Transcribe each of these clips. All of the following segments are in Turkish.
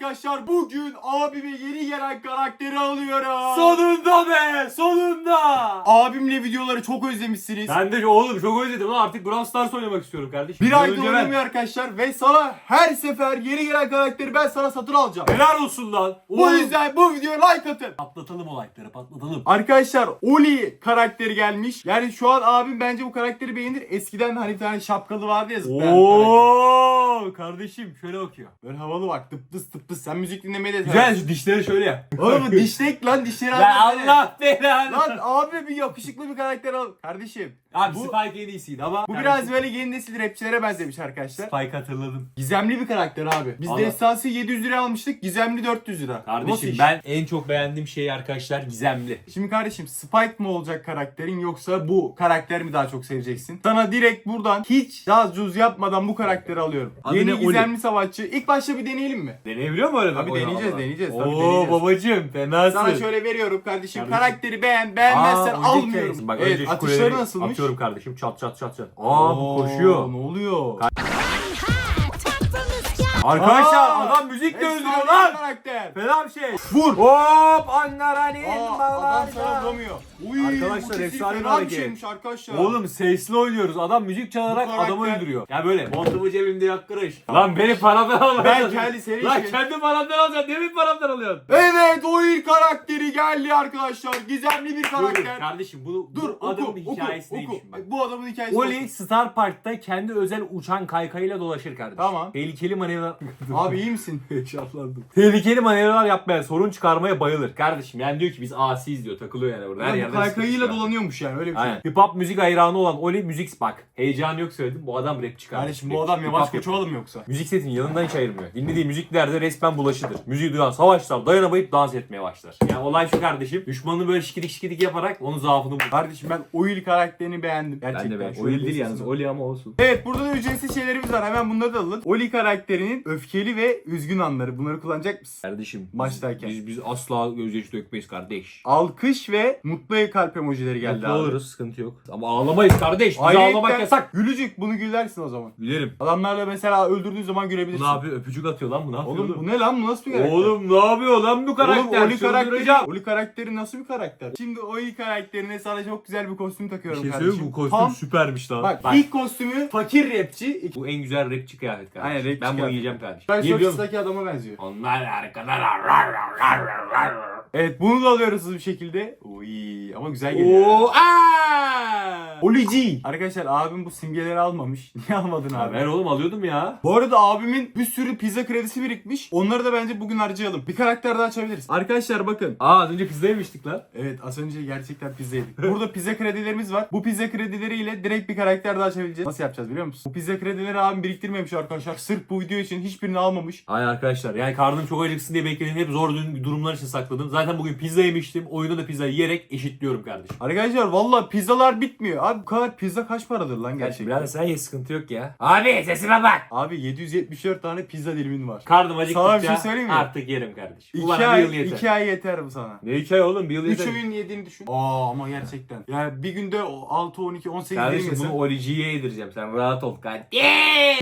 arkadaşlar bugün abime yeni gelen karakteri alıyorum. Sonunda be sonunda. Abimle videoları çok özlemişsiniz. Ben de oğlum çok özledim lan artık Brawl Stars oynamak istiyorum kardeşim. Bir ben- oynamıyor arkadaşlar ve sana her sefer yeni gelen karakteri ben sana satın alacağım. Helal olsun lan. Bu Oğlum. yüzden bu videoya like atın. Patlatalım o like'ları patlatalım. Arkadaşlar Oli karakteri gelmiş. Yani şu an abim bence bu karakteri beğenir. Eskiden hani bir tane şapkalı vardı ya zıplayan bir karakter. Oo kardeşim şöyle bakıyor. Böyle havalı bak tıp tıs tıp tıs. Sen müzik dinlemeyi de Güzel şu dişleri şöyle yap. Oğlum dişlek lan dişleri Ya. Allah belanı. Lan abi bir yakışıklı bir karakter al. Kardeşim. Abi bu, Spike en iyisiydi ama. bu biraz böyle yeni nesil rapçilere benzemiş arkadaşlar. Spike hatırladım. Gizemli bir karakter abi. Biz Allah. destansı 700 lira almıştık. Gizemli 400 lira. Nasıl Kardeşim iş? ben en çok beğendiğim şey arkadaşlar gizemli. Şimdi kardeşim Spike mı olacak karakterin yoksa bu karakter mi daha çok seveceksin? Sana direkt buradan hiç daha cüz yapmadan bu karakteri alıyorum. Adı Yeni Oli? gizemli savaşçı. İlk başta bir deneyelim mi? Deneyebiliyor mu öyle? Tabii deneyeceğiz, oynamadan? deneyeceğiz, tabii Oo deneyeceğiz. babacım fenasın. Sana şöyle veriyorum kardeşim. Kardeşim. Karakteri beğen, beğenmezsen Aa, almıyorum. Bak evet, atışları nasılmış? Atıyorum kardeşim çat çat çat çat. Aa bu Oo, koşuyor. Ne oluyor? Arkadaşlar Aa, adam müzik de öldürüyor lan. karakter. Fena bir şey. Vur. Hop anneannenin Aa, adam sana balarda. vuramıyor. Uy, Arkadaşlar, bu kesin efsane bir fena hareket. şeymiş arkadaşlar. Oğlum sesli oynuyoruz. Adam müzik çalarak Bu karakter- adamı öldürüyor. Ya böyle montumu cebimde yakkırış. Lan beni paramdan alma. Ben kendi seri Lan şey- kendi paramdan alacaksın. Ne benim paramdan alıyorsun? Evet o ilk karakteri geldi arkadaşlar. Gizemli bir Dur, karakter. kardeşim bunu Dur, bu adamın oku, hikayesi oku, neymiş oku. bak. Bu adamın hikayesi. Oli Star Park'ta kendi özel uçan kaykayıyla dolaşır kardeşim. Tamam. Tehlikeli Abi iyi misin? Heyecanlandım. Tehlikeli manevralar yapmaya, sorun çıkarmaya bayılır. Kardeşim yani diyor ki biz asiyiz diyor. Takılıyor yani burada. Her Yani bu yerde kaykayıyla dolanıyormuş yani öyle bir şey. Aynen. Hip hop müzik hayranı olan Oli müzik bak. Heyecan yok söyledim. Bu adam rap çıkar. Kardeşim bu adam yavaş koçalım yoksa. Müzik setinin yanından hiç ayırmıyor. Dinlediği müziklerde resmen bulaşıdır. Müziği duyan savaşlar dayanamayıp dans etmeye başlar. Yani olay şu kardeşim. Düşmanını böyle şikidik şikidik yaparak onun zaafını bulur. Kardeşim ben o ilk karakterini beğendim. Gerçekten. Ben de ben. Şöyle Oli değil bir yalnız. Oli ama olsun. Evet burada da ücretsiz şeylerimiz var. Hemen bunları da alın. Oli karakterinin öfkeli ve üzgün anları. Bunları kullanacak mısın? Kardeşim. Maçtayken. Biz, biz asla gözyaşı dökmeyiz kardeş. Alkış ve mutlu kalp emojileri geldi Mutlu abi. oluruz sıkıntı yok. Ama ağlamayız kardeş. Biz Ayrıyetten ağlamak yasak. Gülücük bunu gülersin o zaman. Gülerim. Adamlarla mesela öldürdüğün zaman Bu gülebilirsin. ne yapıyor? Öpücük atıyor lan bu ne yapıyor? Oğlum bu ne lan bu nasıl bir karakter? Oğlum ne yapıyor lan bu karakter? Oğlum Oli karakteri. Oli karakteri nasıl bir karakter? Şimdi Oli karakterine sana çok güzel bir kostüm Bir takıyorum şey kardeşim. bu kostüm Tam- süpermiş lan. Bak, ilk kostümü fakir rapçi. Bu en güzel rapçi kıyafet kardeşim. Aynen, rapçi Ben bunu kıyafet. giyeceğim Ben Niye biliyor musun? Shorts'taki adama benziyor. Onlar arkada rar rar rar rar rar rar. Evet bunu da alıyoruz hızlı bir şekilde. Uy ama güzel geliyor. Oo, aa! Arkadaşlar abim bu simgeleri almamış. Niye almadın abi? ver oğlum alıyordum ya. Bu arada abimin bir sürü pizza kredisi birikmiş. Onları da bence bugün harcayalım. Bir karakter daha açabiliriz. Arkadaşlar bakın. Aa az önce pizza yemiştik lan. Evet az önce gerçekten pizza yedik. Burada pizza kredilerimiz var. Bu pizza kredileriyle direkt bir karakter daha açabileceğiz. Nasıl yapacağız biliyor musun? Bu pizza kredileri abim biriktirmemiş arkadaşlar. Sırf bu video için hiçbirini almamış. Ay arkadaşlar yani karnım çok acıksın diye bekledim. Hep zor durumlar için sakladım. Zaten bugün pizza yemiştim. Oyunda da pizza yiyerek eşitliyorum kardeşim. Arkadaşlar valla pizzalar bitmiyor. Abi bu kadar pizza kaç paradır lan gerçekten? birader sen ye sıkıntı yok ya. Abi sesime bak. Abi 774 tane pizza dilimin var. Karnım acıktıkça Sana bir şey söyleyeyim mi? artık yerim kardeşim. Bu İki bir ay, yıl yeter. iki ay yeter bu sana. Ne iki ay oğlum bir yıl 3 yeter. öğün yediğini düşün. Aa ama gerçekten. Yani bir günde o 6, 12, 18 dilim Kardeşim bunu Olici'ye yedireceğim. Sen rahat ol kardeşim.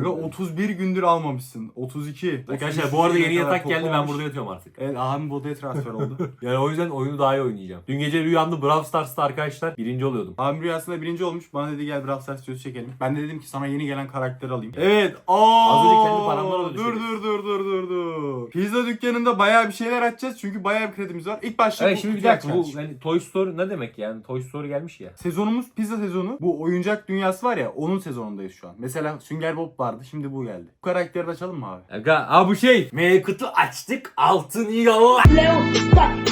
Böyle 31 gündür almamışsın. 32. Arkadaşlar 33 bu arada yeni kadar yatak geldi ben burada yatıyorum artık. Evet abim bu odaya transfer oldu. Yani o yüzden oyunu daha iyi oynayacağım. Dün gece rüyamda Brawl Stars'ta arkadaşlar birinci oluyordum. abim rüyasında birinci olmuş. Bana dedi gel Brawl Stars videosu çekelim. Ben de dedim ki sana yeni gelen karakteri alayım. Evet. Aa, Az önce kendi paramdan öyle Dur dur dur dur dur dur. Pizza dükkanında bayağı bir şeyler açacağız. Çünkü bayağı bir kredimiz var. İlk başta Evet bu şimdi bir dakika bu hani Toy Story ne demek yani? Toy Story gelmiş ya. Sezonumuz pizza sezonu. Bu oyuncak dünyası var ya onun sezonundayız şu an. Mesela Sünger Bob vardı şimdi bu geldi. Bu karakteri de açalım mı abi? Aga ha bu şey. M kutu açtık altın yallah. Leo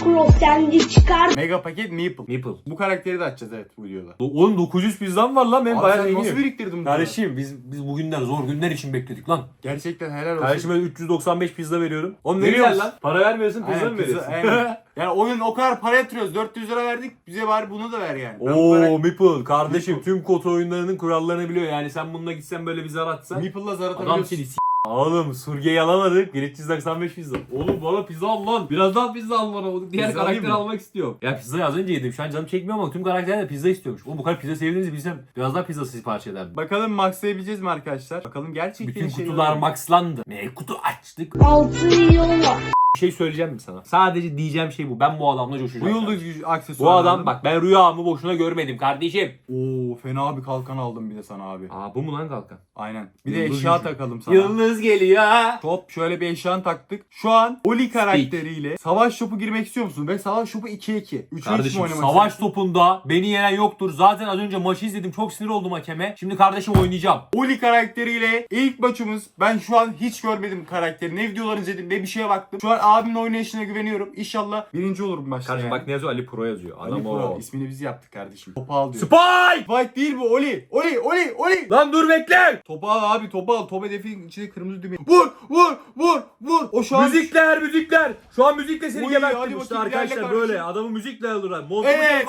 Cross kendi çıkar. Mega paket Meeple. Meeple. Bu karakteri de açacağız evet bu videoda. Oğlum 900 pizzam var lan benim Abi bayağı sen nasıl zenginim. biriktirdin bunu? Kardeşim biz biz bugünden zor günler için bekledik lan. Gerçekten helal olsun. Kardeşime 395 pizza veriyorum. Oğlum ne Veriyoruz. güzel lan. Para vermiyorsun pizza Aynen, mı pizza- veriyorsun? aynen. Yani oyun o kadar para yatırıyoruz. 400 lira verdik. Bize bari bunu da ver yani. Ben bu Oo karak- Meeple kardeşim tüm kod oyunlarının kurallarını biliyor. Yani sen bununla gitsen böyle bir zar atsan Meeple'la zar adam atabiliyorsun. seni s- Oğlum Surge'yi alamadık. 1395 pizza. Oğlum bana pizza al lan. Biraz daha pizza al bana. Diğer Pizza alayım mı? almak istiyorum. Ya pizzayı az önce yedim. Şu an canım çekmiyor ama tüm karakterler de pizza istiyormuş. Oğlum bu kadar pizza sevdiğinizi bilsem biraz daha pizza sipariş ederdim. Bakalım maxlayabileceğiz mi arkadaşlar? Bakalım gerçekten Bütün işe kutular yarıyor mu? maxlandı. Ne kutu açtık. Altın yola. Bir şey söyleyeceğim mi sana? Sadece diyeceğim şey bu. Ben bu adamla coşacağım. Bu yıldız gücü aksesuarı. Bu adam bak ben rüyamı boşuna görmedim kardeşim. Oo fena bir kalkan aldım bir de sana abi. Aa bu mu lan kalkan? Aynen. Bir de Yıldız eşya gücü. takalım sana. Yıldız geliyor. Top şöyle bir eşyan taktık. Şu an Oli karakteriyle savaş topu girmek istiyor musun? Ve savaş topu 2'ye 2. 3'e 3 mi Kardeşim oynamak savaş istiyorsun? topunda beni yenen yoktur. Zaten az önce maçı izledim. Çok sinir oldum hakeme. Şimdi kardeşim oynayacağım. Oli karakteriyle ilk maçımız. Ben şu an hiç görmedim karakteri. Ne videolar izledim ne bir şeye baktım. Şu an abimin oynayışına güveniyorum. İnşallah birinci olur bu maçta Kardeşim yani. bak ne yazıyor? Ali Pro yazıyor. Ali Adam Pro o. ismini biz yaptık kardeşim. Topu al diyor. Spike! Spike değil bu Oli. Oli Oli Oli. Lan dur bekle! Topu al abi topu al. Top hedefin içinde kırmızı düğme. Vur vur vur vur. O şu an Müzikler müzikler. Şu an müzikle seni Uy, geberttim hadi işte bakayım, arkadaşlar böyle. Adamı müzikle alırlar. Montumu Evet.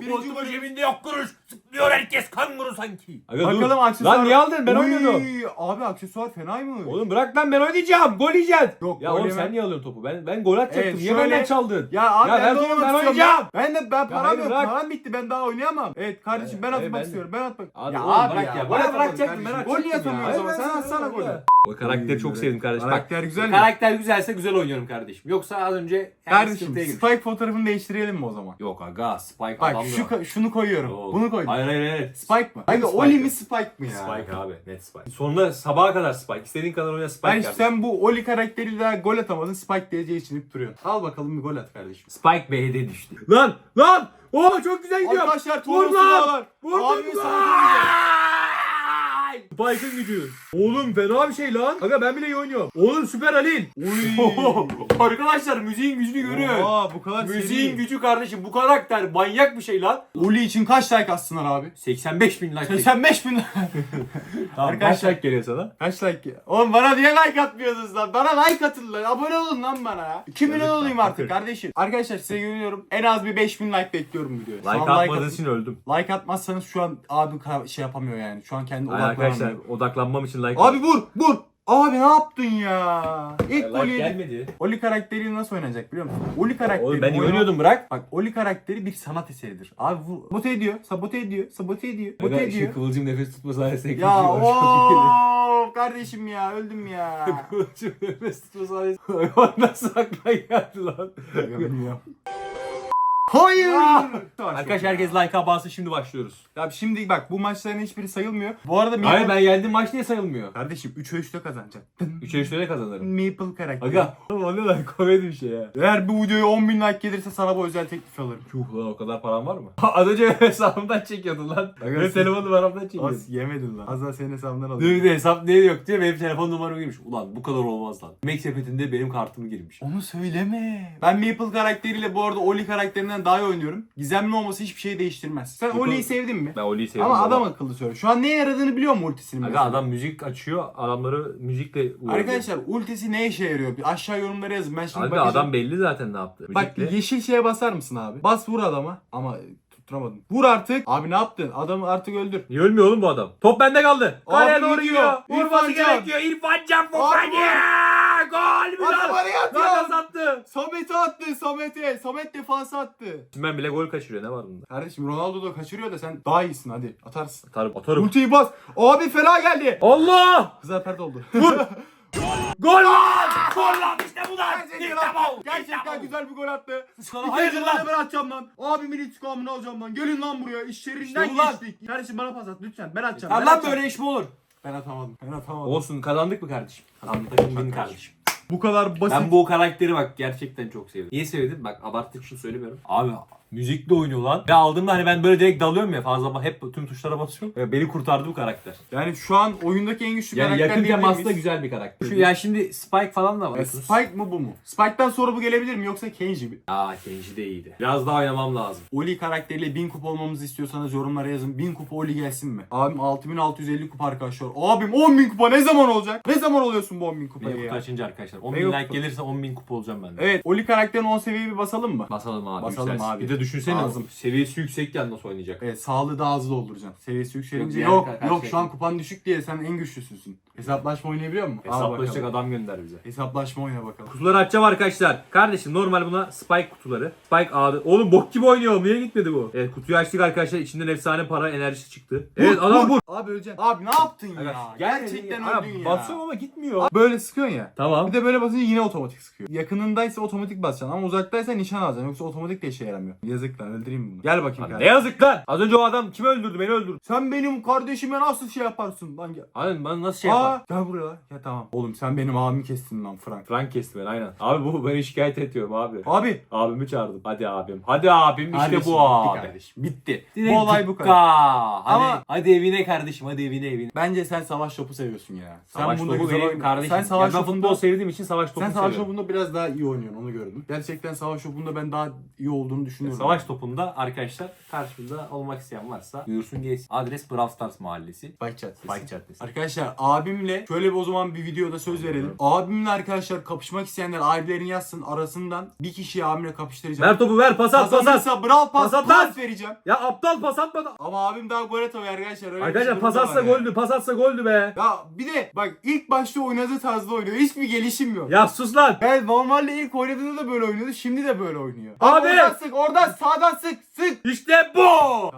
Birinci Montumu bölüm. cebinde yok kuruş. Sıkmıyor herkes kanguru sanki. Bakalım aksesuar. Lan niye aldın? Ben Uy, oynuyordum. Abi aksesuar fenaymış. Oğlum bırak lan ben oynayacağım. Gol yiyeceğiz. Yok, ya gol oğlum yemem. sen niye alıyorsun topu? Ben ben gol atacaktım. Evet, niye şöyle- benden çaldın? Ya abi Ya ben, ver de oynamak ben istiyorum oynayacağım. ya. Ben de ben param hayır, yok. bırak. Param bitti. Ben daha oynayamam. Evet kardeşim ben hayır, atmak ben de. istiyorum. Ben atmak. Hadi ya oğlum, bırak ya. Bana bırakacaktın, kardeşim. ben Gol niye atamıyorsun o zaman? Sen ben atsana sana golü. O karakteri çok sevdim kardeşim. Karakter güzel mi? Karakter güzelse güzel oynuyorum kardeşim. Yoksa az önce yani Kardeşim sıkıntıya girmiş. Spike fotoğrafını değiştirelim mi o zaman? Yok aga Spike Bak adamdı. şu ka- şunu koyuyorum. Yok. Bunu koydum. Hayır hayır hayır. Spike mı? Abi Spike Oli mi Spike mi ya? Spike abi net Spike. Sonra sabaha kadar Spike. İstediğin kadar oyna Spike Ben kardeşim. sen bu Oli karakteriyle daha gol atamadın. Spike diyeceği için hep duruyorsun. Al bakalım bir gol at kardeşim. Spike B'de düştü. Lan lan! Oo çok güzel gidiyor. Arkadaşlar Vur lan! Sınavlar. Vur lan! Sana Spike'ın gücü. Oğlum fena bir şey lan. Aga ben bile iyi oynuyorum. Oğlum süper Halil. Uy. Arkadaşlar müziğin gücünü görüyor. Oha bu kadar Müziğin gücü kardeşim. Bu karakter manyak bir şey lan. Oli için kaç like atsınlar abi? 85 bin like. 85 bin like. Tamam, Arkadaşlar- kaç like geliyor sana? Kaç like? Oğlum bana niye like atmıyorsunuz lan? Bana like atın lan. Abone olun lan bana ya. 2 milyon olayım artık kardeşim. Arkadaşlar size güveniyorum. En az bir 5000 like bekliyorum videoya. Like an atmadığın at- için öldüm. Like atmazsanız şu an abi şey yapamıyor yani. Şu an kendi Hayır arkadaşlar odaklanamıyor. odaklanmam için like Abi vur vur. Abi ne yaptın ya? İlk like golü yedik. gelmedi. Oli karakteri nasıl oynanacak biliyor musun? Oli karakteri Oğlum ben iyi oynamak- oynuyordum bırak. Bak Oli karakteri bir sanat eseridir. Abi bu sabote ediyor, sabote ediyor, sabote ediyor, sabote Aga, ediyor. şu kıvılcım nefes tutma sayesinde Ya çok iyi. ooo kardeşim ya öldüm ya. Kıvılcım nefes tutma sayesinde. Hayvan nasıl aklına geldi lan? Bilmiyorum. Hayır. Arkadaşlar herkes like'a bassın şimdi başlıyoruz. Ya şimdi bak bu maçların hiçbiri sayılmıyor. Bu arada Maple... Hayır ben yendim maç niye sayılmıyor? Kardeşim 3'e 3'te kazanacak. 3'e 3'te de kazanırım. Maple karakteri. Aga o ne lan komedi bir şey ya. Eğer bu videoya 10.000 like gelirse sana bu özel teklif alırım. Yuh lan o kadar param var mı? Az önce hesabımdan çekiyordun lan. Aga, Benim sen- telefon numaramdan çekiyordun. Az yemedin lan. Az daha senin hesabından alayım. bir de hesap niye yok diye benim telefon numaram girmiş. Ulan bu kadar olmaz lan. Mac sepetinde benim kartım girmiş. Onu söyleme. Ben Maple karakteriyle bu arada Oli karakterinden daha iyi oynuyorum. Gizemli olması hiçbir şeyi değiştirmez. Sen Oli'yi sevdin mi? Ben Oli'yi seviyorum. Ama baba. adam akıllı söyle. Şu an neye yaradığını biliyor mu ultisinin Aga mesela? adam müzik açıyor. Adamları müzikle uğraşıyor. Arkadaşlar ultisi ne işe yarıyor? Bir aşağı yorumlara yazın. Ben şimdi Abi bakacağım. adam belli zaten ne yaptı. Bak Müzikle. yeşil şeye basar mısın abi? Bas vur adama. Ama tutturamadın. Vur artık. Abi ne yaptın? Adamı artık öldür. Niye ölmüyor oğlum bu adam? Top bende kaldı. Abi Kaleye doğru gidiyor. gidiyor. Vurması Can. gerekiyor. İrfan Can Abi Fofana. Gol mü Adam lan? araya atıyor. Sattı. Samet'e attı Samet'e. Samet defansa attı. Ben bile gol kaçırıyor. Ne var bunda? Kardeşim Ronaldo da kaçırıyor da sen daha iyisin hadi atarsın. Atarım. Atarım. Ultiyi bas. Abi fena geldi. Allah! Kızlar perde oldu. Gol lan! Gol lan işte bu lan! Gerçekten, İşte bu! gerçekten güzel bir gol attı. İkinci lan? ben atacağım lan. Abimin intikamını alacağım lan. Gelin lan buraya. İşlerinden İşte geçtik. Kardeşim bana pas at lütfen. Ben atacağım. Ya ben lan atacağım. böyle iş mi olur? Ben atamadım. Ben atamadım. Olsun kazandık mı kardeşim? Kazandık benim kardeşim. Bu kadar basit. Ben bu karakteri bak gerçekten çok sevdim. Niye sevdim? Bak abarttık için söylemiyorum. Abi müzikle oynuyor lan. Ve aldığımda hani ben böyle direkt dalıyorum ya fazla hep tüm tuşlara basıyorum. Ve beni kurtardı bu karakter. Yani şu an oyundaki en güçlü Yani karakter yakın diyebilir temasda miyiz? güzel bir karakter. Şu ya şimdi Spike falan da var. Ya Spike mı bu mu? Spike'dan sonra bu gelebilir mi yoksa Kenji mi? Aa Kenji de iyiydi. Biraz daha oynamam lazım. Oli karakteriyle 1000 kupa olmamızı istiyorsanız yorumlara yazın. 1000 kupa Oli gelsin mi? Abim 6650 kupa arkadaşlar. Abim 10.000 kupa ne zaman olacak? Ne zaman oluyorsun bu 10.000 kupayı Benim ya? kutu açınca arkadaşlar. 10.000 Mega like kutu. gelirse 10.000 kupa olacağım ben de. Evet Oli karakterin 10 seviyeyi bir basalım mı? Basalım abi. Basalım yükselsin. abi. Bir de düşünsene. Lazım. Seviyesi yüksekken nasıl oynayacak? Evet, sağlığı daha hızlı dolduracaksın. Seviyesi yükselince Yok, yok yok, şu an kupan düşük diye sen en güçlüsüsün. Hesaplaşma oynayabiliyor musun? Al Hesaplaşacak bakalım. adam gönder bize. Hesaplaşma oyna bakalım. Kutuları açacağım arkadaşlar. Kardeşim normal buna Spike kutuları. Spike A'da. Oğlum bok gibi oynuyor. Niye gitmedi bu? Evet kutuyu açtık arkadaşlar. İçinden efsane para enerjisi çıktı. Evet adam vur. Abi öleceksin. Abi ne yaptın ya? Gerçekten Abi, öldün ya. Basıyorum ama gitmiyor. Böyle sıkıyorsun ya. Tamam. Bir de böyle basınca yine otomatik sıkıyor. Yakınındaysa otomatik basacaksın ama uzaktaysa nişan alacaksın. Yoksa otomatik de işe yaramıyor. Yazık lan öldüreyim bunu. Gel bakayım Lan ne kardeşim. yazık lan. Az önce o adam kimi öldürdü? Beni öldürdü. Sen benim kardeşime nasıl şey yaparsın lan gel. Abi ben nasıl şey yaparım? Aa, gel buraya lan. Ya tamam. Oğlum sen benim abimi kestin lan Frank. Frank kesti beni aynen. Abi bu beni şikayet ediyorum abi. Abi. Abimi çağırdım. Hadi abim. Hadi abim işte Kardeşim, bu bitti abi. kardeşim. Bitti. Direkt bu olay bu dukka. kadar. Hadi, Ama- hadi evine kardeşim hadi evine evine. Bence sen savaş topu seviyorsun ya. Savaş bunda topu güzel benim kardeşim. Sen savaş ya ben topunda futbol sevdiğim için savaş topu sen savaş seviyorum. topunda biraz daha iyi oynuyorsun onu gördüm. Gerçekten savaş topunda ben daha iyi olduğunu düşünüyorum. Savaş topunda arkadaşlar karşımıza olmak isteyen varsa buyursun gelsin. Adres Brawl Stars mahallesi. Spike Caddesi. Spike Caddesi. Arkadaşlar abimle şöyle bir o zaman bir videoda söz verelim. Abimle arkadaşlar kapışmak isteyenler abilerini yazsın arasından bir kişiyi abimle kapıştıracağım. Ver topu ver pas at pas at. Kazanırsa brawl pas, Pas at pas lan! vereceğim. Ya aptal pas atmadı. Ama abim daha gol atamıyor arkadaşlar. Öyle bir Arkadaşlar şey pas atsa var yani. goldü pas atsa goldü be. Ya bir de bak ilk başta oynadığı tarzda oynuyor. Hiçbir gelişim yok. Ya sus lan. Ben normalde ilk oynadığında da böyle oynuyordu. Şimdi de böyle oynuyor. Abi! Oradan sık, oradan sağdan sık, sık. İşte bu.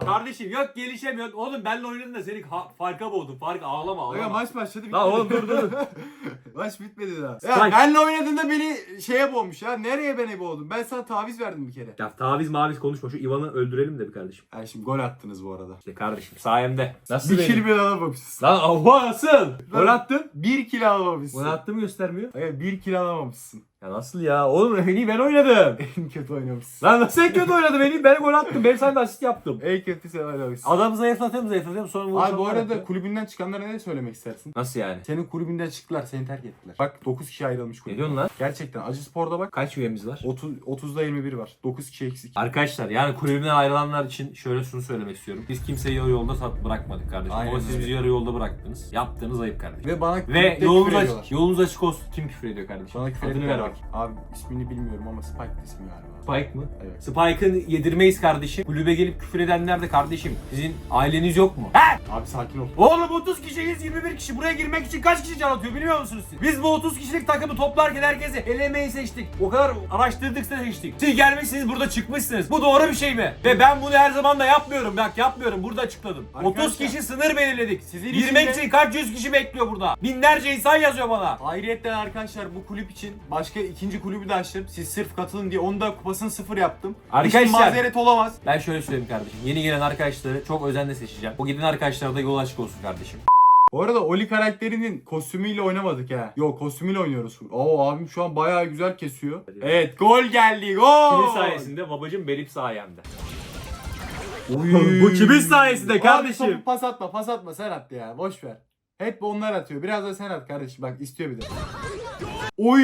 Kardeşim yok gelişemiyor. Oğlum benle oynadın da seni ha- farka boğdun. Fark ağlama ağlama. maç başladı bitmedi. Lan oğlum dur dur. maç bitmedi daha. Ya benle oynadığında beni şeye boğmuş ya. Nereye beni boğdun? Ben sana taviz verdim bir kere. ya taviz maviz konuşma. Şu Ivan'ı öldürelim de bir kardeşim. Yani şimdi gol attınız bu arada. İşte kardeşim sayemde. Nasıl Bir benim? kill bile alamamışsın. Lan oha nasıl? Gol attın. Bir kill alamamışsın. Gol attığımı göstermiyor. Evet bir kill alamamışsın. Ya nasıl ya? Oğlum en iyi ben oynadım. En kötü oynamışsın. Lan nasıl en kötü oynadım? En iyi ben gol attım. Ben sana asist yaptım. En kötü sen oynamışsın. Adamı zayıflatıyorum zayıflatıyorum sonra Abi vuracağım. bu arada yapıyor. kulübünden çıkanlara ne söylemek istersin? Nasıl yani? Senin kulübünden çıktılar, seni terk ettiler. Bak 9 kişi ayrılmış Ne kulübünden. diyorsun lan? Gerçekten Acı Spor'da bak Kaç üyemiz var? 30 30'da 21 var. 9 kişi eksik. Arkadaşlar yani kulübümden ayrılanlar için şöyle şunu söylemek istiyorum. Biz kimseyi yarı yolda sat bırakmadık kardeşim. Aynen Ama siz bizi yarı yolda bıraktınız. Yaptığınız ayıp kardeşim. Ve bana Ve yolunuz açık, yolunuz açık olsun. Kim küfür ediyor kardeşim? Bana küfür Adını ver bak. Abi ismini bilmiyorum ama Spike ismi galiba. Spike mı? Evet. Spike'ın yedirmeyiz kardeşim. Kulübe gelip küfür edenler de kardeşim. Sizin aileniz yok mu? He? Abi sakin ol. Oğlum 30 kişiyiz 21 kişi buraya girmek için kaç kişi can atıyor biliyor musunuz siz? Biz bu 30 kişilik takımı toplarken herkesi elemeyi seçtik. O kadar araştırdık seçtik. Siz gelmişsiniz burada çıkmışsınız. Bu doğru bir şey mi? Ve ben bunu her zaman da yapmıyorum. Bak yapmıyorum. Burada açıkladım. 30 Arkadaşlar, kişi sınır belirledik. sizin Girmek içinde- için kaç yüz kişi bekliyor burada? Binlerce insan yazıyor bana. Ayrıyetten arkadaşlar bu kulüp için başka ikinci kulübü de açtım. Siz sırf katılın diye onu da kupasını sıfır yaptım. Arkadaşlar- Hiçbir mazeret olamaz. Ben şöyle söyleyeyim kardeşim. Yeni gelen arkadaşları çok özenle seçeceğim. O giden arkadaşlara da yol açık olsun kardeşim. Bu arada Oli karakterinin kostümüyle oynamadık ha. Yok kostümüyle oynuyoruz. Oo abim şu an bayağı güzel kesiyor. Evet gol geldi gol. Kimin sayesinde? Babacım benim sayemde. Oy. Bu kimin sayesinde Abi kardeşim? topu pas atma pas atma sen at ya boş ver. Hep onlar atıyor. Biraz da sen at kardeşim. Bak istiyor bir de. Oy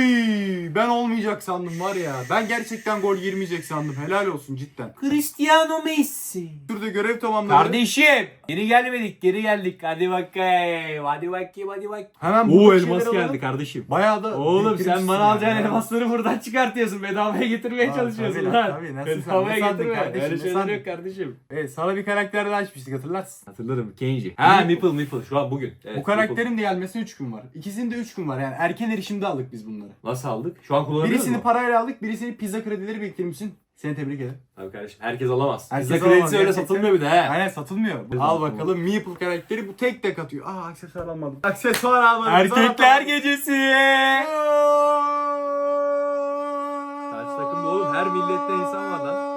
ben olmayacak sandım var ya. Ben gerçekten gol girmeyecek sandım. Helal olsun cidden. Cristiano Messi. Şurada görev tamamladı. Kardeşim geri gelmedik geri geldik hadi bakayım hadi bakayım hadi bakayım. Hemen Oo buradaki elmas şeyleri geldi alalım. kardeşim. Bayağı da Oğlum sen bana alacağın elmasları buradan çıkartıyorsun bedavaya getirmeye Aa, çalışıyorsun tabii lan. tabii. Nasıl Bedavaya sen- ne sandın getirme. kardeşim, Öyle ne şeyler sandın? yok kardeşim. Evet sana bir karakter daha açmıştık hatırlarsın. Hatırlarım Kenji. Ha Meeple Meeple şu an bugün. Evet, Bu karakterin de gelmesine 3 gün var. İkisinde 3 gün var yani erken erişimde aldık biz bunları. Nasıl aldık? Şu an kullanabiliyor Birisini mu? parayla aldık, birisini pizza kredileri biriktirmişsin. Seni tebrik ederim. Abi kardeşim herkes alamaz. Herkes Bizde alamaz, kredisi öyle gerçekten. satılmıyor bir de he. Aynen satılmıyor. Biz Al bakalım. Meeple karakteri bu tek tek atıyor. Aa aksesuar almadım. Aksesuar almadım. Erkekler gecesi. Kaç takımda oğlum? Her millette insan var lan.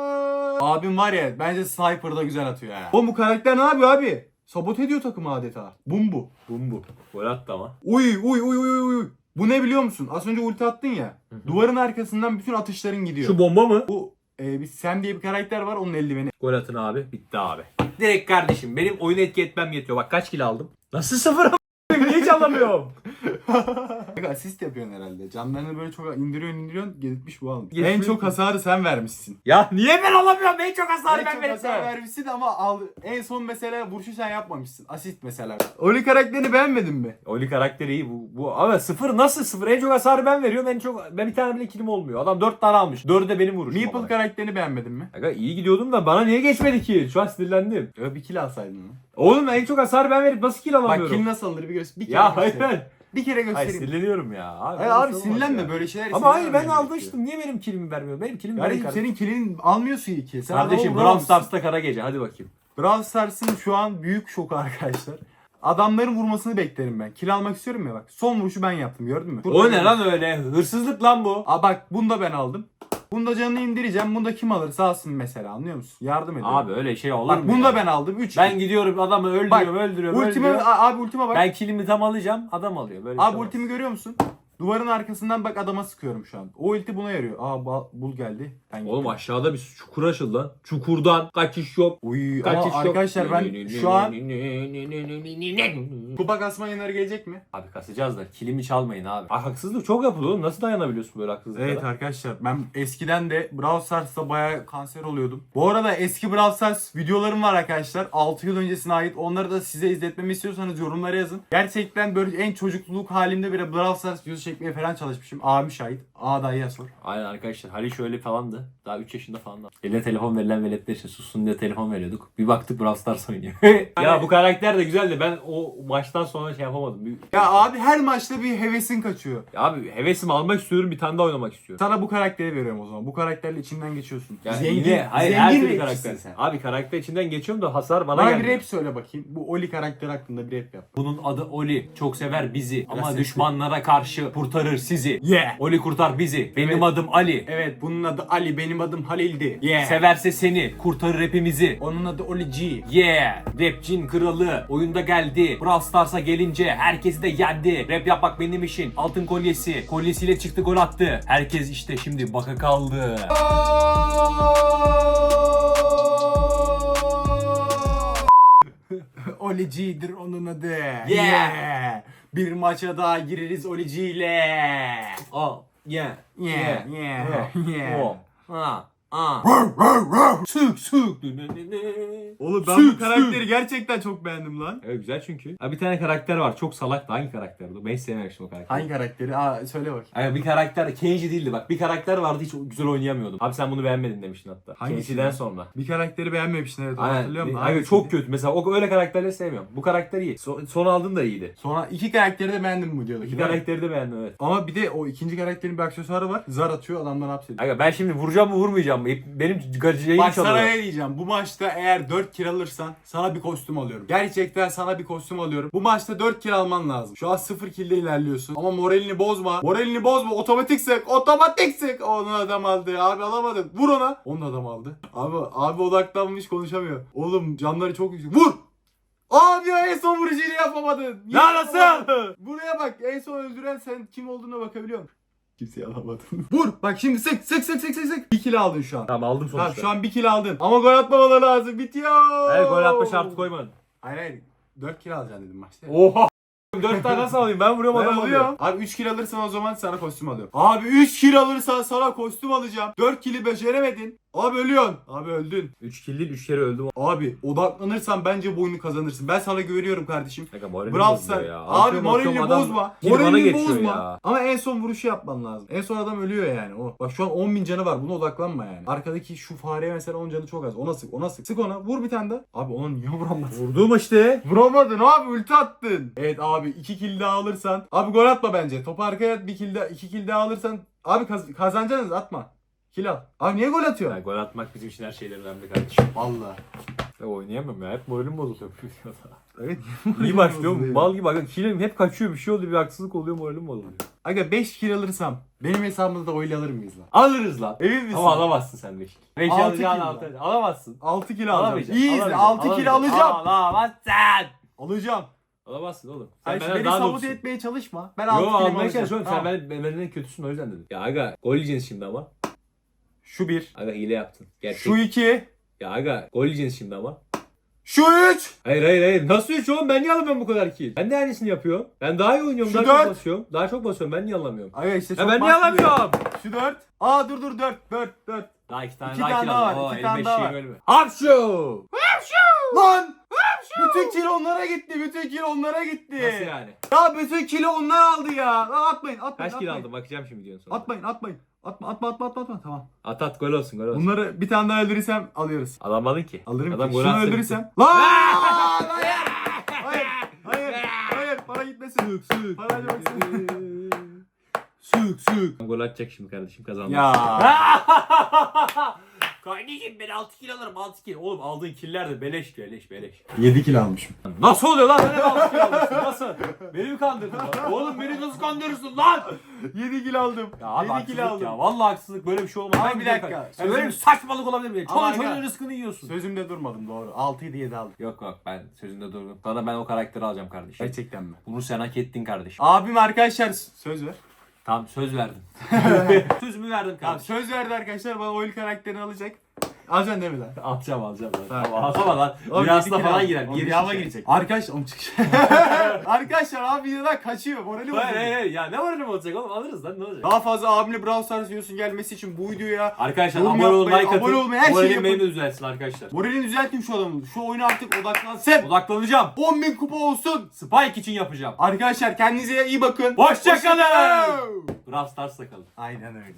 Abim var ya bence Sniper'da güzel atıyor ya. Oğlum bu karakter ne yapıyor abi? Sabote ediyor takımı adeta. Bum bu. Bum bu. Gol attı ama. Uy uy uy uy uy. Bu ne biliyor musun? Az önce ulti attın ya. Duvarın arkasından bütün atışların gidiyor. Şu bomba mı? Bu e, bir Sam diye bir karakter var onun eldiveni. Gol atın abi. Bitti abi. Direkt kardeşim benim oyunu etki etmem yetiyor. Bak kaç kilo aldım. Nasıl sıfır a**ayım? Hiç alamıyorum. Bak asist yapıyorsun herhalde. Camlarını böyle çok indiriyorsun indiriyorsun gitmiş bu almış. En çok hasarı sen vermişsin. Ya niye ben alamıyorum? En çok hasarı en ben çok vereceğim. hasar vermişsin ama al, en son mesela vuruşu sen yapmamışsın. Asist mesela. Oli karakterini beğenmedin mi? Oli karakteri iyi bu, bu ama sıfır nasıl sıfır en çok hasarı ben veriyorum en çok ben bir tane bile kilim olmuyor adam dört tane almış dördü de benim vuruşum Meeple karakterini beğenmedin mi? Aga iyi gidiyordum da bana niye geçmedi ki şu an sinirlendim Ya bir kill alsaydın mı? oğlum en çok hasarı ben verip nasıl kill Bak alamıyorum kill nasıl alınır bir göster. Bir kere ya hayır göstereyim. Bir kere hayır göstereyim. sinirleniyorum ya abi, Hayır abi şey olmaz sinirlenme böyle şeyler ama hayır ben almıştım niye benim kilimi vermiyor benim kilim Yani benim kardeşim senin killin almıyorsun ki. Sen kardeşim adamı Brawl. Stars'ta kara gece hadi bakayım Brawl Stars'ın şu an büyük şoku arkadaşlar. Adamların vurmasını beklerim ben. Kill almak istiyorum ya bak. Son vuruşu ben yaptım gördün mü? o ne lan öyle hırsızlık lan bu Aa bak bunu da ben aldım. Bunda canını indireceğim. Bunda kim alırsa alsın mesela anlıyor musun? Yardım ediyorum. abi öyle şey olur bak mu bunu ya? da ben aldım. 3 ben gidiyorum adamı öldürüyorum Bak, öldürüyorum ultime öldürüyorum. Abi ultime bak. ben kilimi tam alacağım adam alıyor böyle bir abi şey olmaz. ultimi görüyor musun? Duvarın arkasından bak adama sıkıyorum şu an. O ulti buna yarıyor. Aa bul geldi. Ben Oğlum gittim. aşağıda bir çukur açıldı lan. Çukurdan kaçış yok. Uy Kaçış ama yok. arkadaşlar ben şu an kupa kasma yayınları gelecek mi? Abi kasacağız da kilimi çalmayın abi. Ay, haksızlık çok yapılıyor oğlum. Nasıl dayanabiliyorsun böyle haksızlıklara? Evet arkadaşlar ben eskiden de Brawl Stars'ta bayağı kanser oluyordum. Bu arada eski Brawl Stars videolarım var arkadaşlar. 6 yıl öncesine ait. Onları da size izletmemi istiyorsanız yorumlara yazın. Gerçekten böyle en çocukluk halimde bile Brawl Stars videosu çekmeye falan çalışmışım. Abim şahit. Aa dayıya sor. Aynen arkadaşlar. Halil şöyle falandı. Daha 3 yaşında falandı. Eline telefon verilen veletler için sussun diye telefon veriyorduk. Bir baktık Brawl Stars oynuyor. ya bu karakter de güzel de ben o maçtan sonra şey yapamadım. Bir- Ya abi her maçta bir hevesin kaçıyor. Ya abi hevesimi almak istiyorum bir tane daha oynamak istiyorum. Sana bu karakteri veriyorum o zaman. Bu karakterle içinden geçiyorsun. Yani zengin, yine, hayır, her zengin türlü rapçisin karakter. sen. Abi karakter içinden geçiyorum da hasar bana, Bana gelmiyor. bir rap söyle bakayım. Bu Oli karakteri hakkında bir rap yap. Bunun adı Oli. Çok sever bizi ama düşmanlara karşı kurtarır sizi. Yeah. Oli kurtar bizi. Benim Evet. adım Ali. Evet bunun adı Ali benim adım Halil'di. Yeah. Severse seni, kurtarır hepimizi. Onun adı Oli G. Yeah! Rapçin kralı oyunda geldi. Brawl Stars'a gelince herkesi de yendi. Rap yapmak benim işin. Altın kolyesi. Kolyesiyle çıktı gol attı. Herkes işte şimdi baka kaldı. Oli G'dir onun adı. Yeah. Bir maça daha gireriz Oli G ile. Oh, yeah. Yeah, yeah, yeah. Oh, ah, ah. Sık sık. Oğlum ben Sık, bu karakteri gerçekten çok beğendim lan. Evet güzel çünkü. Ha bir tane karakter var çok salak hangi karakterdi? Ben hiç sevmemiştim o karakteri. Hangi karakteri? Aa söyle bak. Ay bir karakter Kenji değildi bak. Bir karakter vardı hiç güzel oynayamıyordum. Abi sen bunu beğenmedin demiştin hatta. Kenji'den sonra. Bir karakteri beğenmemişsin evet Aynen. hatırlıyor musun? Abi Hangisiydi? çok kötü. Mesela o öyle karakterleri sevmiyorum. Bu karakter iyi. Son, son aldın da iyiydi. Sonra iki karakteri de beğendim bu diyorduk. İki karakteri de beğendim evet. Ama bir de o ikinci karakterin bir aksesuarı var. Zar atıyor adamları hapsediyor. Aga ben şimdi vuracağım mı vurmayacağım mı? Hep Benim gacayı Bak sana ne diyeceğim. Bu maçta eğer 4 kill alırsan sana bir kostüm alıyorum. Gerçekten sana bir kostüm alıyorum. Bu maçta 4 kill alman lazım. Şu an 0 kill'de ilerliyorsun. Ama moralini bozma. Moralini bozma. Otomatik sık. Otomatik sık. Onu adam aldı. Abi alamadın. Vur ona. Onu adam aldı. Abi abi odaklanmış konuşamıyor. Oğlum canları çok yüksek. Vur. Abi ya en son vuruşunu yapamadın. Niye Ya nasıl? Buraya bak. En son öldüren sen kim olduğuna bakabiliyor musun? Kimseyi alamadın. Vur. Bak şimdi sık sık sık sık sık sık. 1 kill aldın şu an. Tamam aldım sonuçta. Tamam şu an bir kill aldın. Ama gol atmamaları lazım. Bitiyor. Evet gol atma şartı koymadın. Hayır hayır. 4 kill alacaksın dedim maçta. Oha. Dört tane nasıl alayım? Ben vuruyorum adam alıyor. alıyorum. Abi 3 kill alırsan o zaman sana kostüm alıyorum. Abi 3 kill alırsan sana kostüm alacağım. 4 kill'i beceremedin. Abi ölüyorsun. Abi öldün. 3 kill değil 3 kere öldüm. Abi odaklanırsan bence bu oyunu kazanırsın. Ben sana güveniyorum kardeşim. Bozuyor Stars. ya. Abi Atıyorum, moralini atıyorum, adam bozma. kill bana Moralini geçiyor bozma. ya. Ama en son vuruşu yapman lazım. En son adam ölüyor yani. O. Bak şu an 10 bin canı var. Buna odaklanma yani. Arkadaki şu fareye mesela 10 canı çok az. Ona sık. Ona sık. Sık ona. Vur bir tane daha. Abi ona niye vuramadın? Vurdum işte. Vuramadın abi ulti attın. Evet abi 2 kill daha alırsan. Abi gol atma bence. Topu arkaya at 1 kill daha 2 kill daha alırsan. Abi kaz- kazanacaksınız atma. Kill al. Abi niye gol Ya, atıyorsun? gol atmak bizim için her şeyden önemli kardeşim. Vallahi. Ya oynayamam ya. Hep moralim bozuluyor. Evet. İyi başlıyorum. Mal gibi. Aga kilim hep kaçıyor. Bir şey oluyor. Bir haksızlık oluyor. Moralim bozuluyor. Aga 5 kill alırsam benim hesabımda da oyla alır mıyız lan? Alırız lan. Emin misin? Ama alamazsın sen 5 kill. 5 Altı alacağın kill 6. Alamazsın. 6 kill alacağım. Alamayacaksın. İyi izle. Alamayacaksın. 6 kill Alamayacaksın. alacağım. Alamazsın. Alacağım. Alamazsın oğlum. Sen Hayır benden beni daha sabote etmeye çalışma. Ben Yo 6 kill almaya alacağım. çalışıyorum. Sen Tamam. ben, ben, benden kötüsün o yüzden dedim. Ya aga gol yiyeceksin şimdi ama. Şu bir. Aga hile yaptın. Gerçek. Şu iki. Ya aga gol yiyeceksin şimdi ama. Şu 3. Hayır hayır hayır. Nasıl 3 oğlum? Ben niye alamıyorum bu kadar kill? Ben de aynısını yapıyorum. Ben daha iyi oynuyorum. Şu daha dört. çok basıyorum. Daha çok basıyorum. Ben niye alamıyorum? Aga işte Ya çok ben niye basmıyor. alamıyorum? Şu 4. Aa dur dur 4 4 4. Daha iki tane İki daha tane daha var, Oo, iki tane daha var. bölümü. Hapşu! Lan! Bütün kilo onlara gitti. Bütün kilo onlara gitti. Nasıl yani? Ya bütün kilo onlar aldı ya. Lan atmayın atmayın. Kaç kill atmayın. aldım? Bakacağım şimdi diyorsun sonra. Atmayın atmayın. Atma atma atma atma atma. Tamam. At at gol olsun gol olsun. Bunları bir tane daha öldürürsem alıyoruz. Alamadın ki. Alırım Adam ki. gol Şunu atsa öldürürsem. Lan! Hayır! Hayır! Hayır! Hayır! Para gitmesin. Sık sık. Para harcamasın. Sık sık. Gol atacak şimdi kardeşim kazandı. Ya. Kardeşim ben 6 kill alırım 6 kill. Oğlum aldığın killer de beleş beleş beleş. 7 kilo almışım. Nasıl oluyor lan? Ben hep 6 kill almışsın. Nasıl? Beni mi kandırdın lan? Oğlum beni nasıl kandırırsın lan? 7 kilo aldım. Ya abi 7 haksızlık kilo aldım. ya. Vallahi haksızlık böyle bir şey olmaz. Ben bir dakika, kardeşim. Ya böyle bir sözüm- saçmalık olabilir mi? Ama Çoluk çocuğun aga- rızkını yiyorsun. Sözümde durmadım doğru. 6 7 7 aldım. Yok yok ben sözünde durdum. Sana ben o karakteri alacağım kardeşim. Gerçekten mi? Bunu sen hak ettin kardeşim. Abim arkadaşlar söz ver. Tamam söz verdim. Sözümü verdim Tamam kardeşim. söz verdi arkadaşlar bana oyun karakterini alacak. Alacaksın değil mi lan? Alacağım alacağım. Tamam. Tamam alsana lan. Oğlum, Rüyasına yedi falan aldım. girer. Oğlum, Bir yeri şişer. girecek. Arkadaş onu çık. arkadaşlar abi videodan kaçıyor. Morali Hayır bozuldu. hayır hayır. ya ne var ne olacak oğlum alırız lan ne olacak? Daha fazla abimle Brawl Stars videosunun gelmesi için bu videoya Arkadaşlar Yorum abone olun like atın. abone olmayı, her şeyi Moralim yapın. benim de düzelsin arkadaşlar. moralini düzeltin şu adamın. Şu oyuna artık odaklansın. Odaklanacağım. 10.000 kupa olsun. Spike için yapacağım. Arkadaşlar kendinize iyi bakın. Hoşça kalın. Aynen öyle.